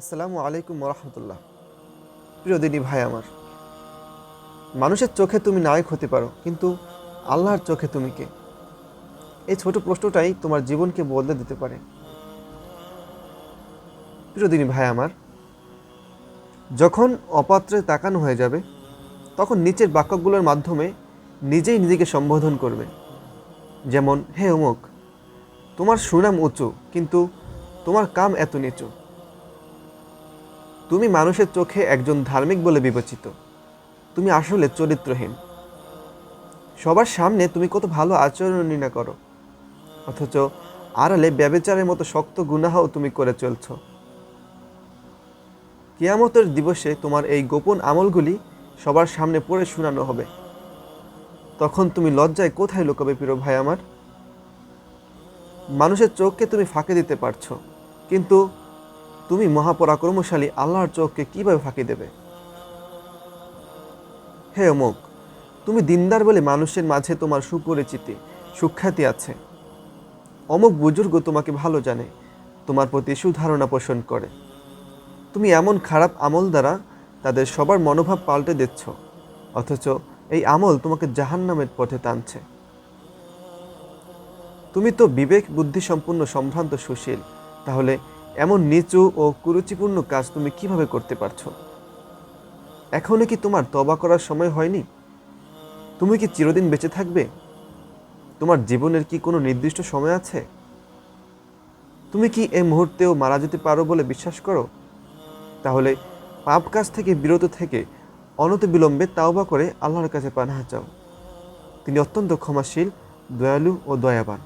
আসসালামু আলাইকুম রহমতুল্লাহ প্রিয় দিনী ভাই আমার, মানুষের চোখে তুমি নায়ক হতে পারো, কিন্তু আল্লাহর চোখে তুমি কে? এই ছোট প্রশ্নটাই তোমার জীবনকে বদলে দিতে পারে। প্রিয় দিনী ভাই আমার, যখন অপাত্রে তাকানো হয়ে যাবে, তখন নিচের বাক্যগুলোর মাধ্যমে নিজেই নিজেকে সম্বোধন করবে। যেমন, হে অমুক, তোমার সুনাম উঁচু, কিন্তু তোমার কাম এত নিচু। তুমি মানুষের চোখে একজন ধার্মিক বলে বিবেচিত। তুমি আসলে চরিত্রহীন। সবার সামনে তুমি কত ভালো আচরণই না করো। অথচ আড়ালে ব্যবেচারের মতো শক্ত গুনাহাও তুমি করে চলছ। কিয়ামতের দিবসে তোমার এই গোপন আমলগুলি সবার সামনে পড়ে শোনানো হবে। তখন তুমি লজ্জায় কোথায় লুকাবে প্রিয় ভাই আমার? মানুষের চোখকে তুমি ফাঁকে দিতে পারছ, কিন্তু তুমি মহাপরাক্রমশালী আল্লাহর চোখকে কীভাবে ফাঁকি দেবে? হে অমুক, তুমি দিনদার বলে মানুষের মাঝে তোমার সুপরিচিতি সুখ্যাতি আছে। অমুক বুজুর্গ তোমাকে ভালো জানে, তোমার প্রতি সুধারণা পোষণ করে। তুমি এমন খারাপ আমল দ্বারা তাদের সবার মনোভাব পাল্টে দিচ্ছ, অথচ এই আমল তোমাকে জাহান্নামের পথে টানছে। তুমি তো বিবেক বুদ্ধি সম্পূর্ণ সম্ভ্রান্ত সুশীল, তাহলে এমন নিচু ও কুরুচিপূর্ণ কাজ তুমি কীভাবে করতে পারছ? এখনও কি তোমার তবা করার সময় হয়নি? তুমি কি চিরদিন বেঁচে থাকবে? তোমার জীবনের কি কোনো নির্দিষ্ট সময় আছে? তুমি কি এই মুহূর্তেও মারা যেতে পারো বলে বিশ্বাস করো? তাহলে পাপ কাজ থেকে বিরত থেকে অনতি বিলম্বে তাওবা করে আল্লাহর কাছে পানাহা চাও। তিনি অত্যন্ত ক্ষমাশীল, দয়ালু ও দয়াবান।